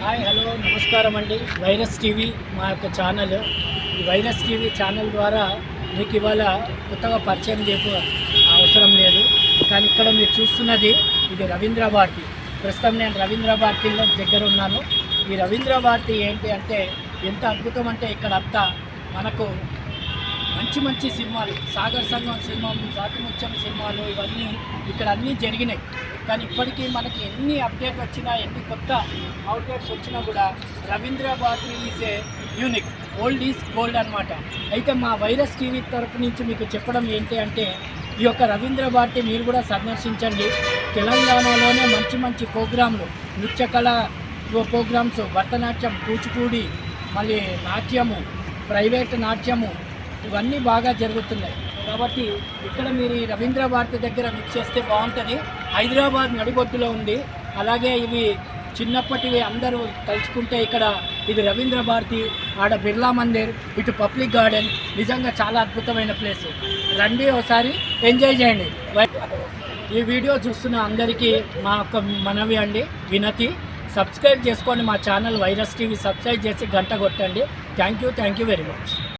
Hi hello నమస్కారం అండి. Virus TV మా యొక్క ఛానల్. ఈ వైరస్ టీవీ ఛానల్ ద్వారా మీకు ఇవాళ కొత్తగా పరిచయం చేపు అవసరం లేదు. కానీ ఇక్కడ మీరు చూస్తున్నది ఇది రవీంద్ర భారతి. ప్రస్తుతం నేను రవీంద్ర భారతిలో దగ్గర ఉన్నాను. ఈ రవీంద్ర భారతి ఏంటి అంటే ఎంత అద్భుతం అంటే ఇక్కడ అంతా మనకు మంచి మంచి సినిమాలు సాగర్ సంఘం సినిమాలు సాతిముత్యం సినిమాలు ఇవన్నీ ఇక్కడ అన్నీ జరిగినాయి. కానీ ఇప్పటికీ మనకి ఎన్ని అప్డేట్ వచ్చినా ఎన్ని కొత్త అవుట్లెట్స్ వచ్చినా కూడా Ravindra Bharati is a unique old is gold అనమాట అయితే మా వైరస్ టీవీ తరపు నుంచి మీకు చెప్పడం ఏంటి అంటే ఈ యొక్క రవీంద్ర భారతి మీరు కూడా సందర్శించండి. తెలంగాణలోనే మంచి మంచి ప్రోగ్రాంలు నృత్యకళ ప్రోగ్రామ్స్ భరతనాట్యం కూచిపూడి మళ్ళీ నాట్యము ప్రైవేట్ నాట్యము ఇవన్నీ బాగా జరుగుతున్నాయి. కాబట్టి ఇక్కడ మీరు ఈ రవీంద్ర భారతి దగ్గర మిక్స్ చేస్తే బాగుంటుంది. హైదరాబాద్ నడిబొట్టులో ఉంది. అలాగే ఇవి చిన్నప్పటివి అందరూ తలుచుకుంటే ఇక్కడ ఇది రవీంద్ర భారతి ఆడ బిర్లా మందిర్ ఇటు పబ్లిక్ గార్డెన్. నిజంగా చాలా అద్భుతమైన ప్లేస్. రండి ఒకసారి ఎంజాయ్ చేయండి. ఈ వీడియో చూస్తున్న అందరికీ మా యొక్క మనవి అండి వినతి. సబ్స్క్రైబ్ చేసుకోండి మా ఛానల్ వైరస్ టీవీ సబ్స్క్రైబ్ చేసి గంట కొట్టండి. Thank you thank you very much.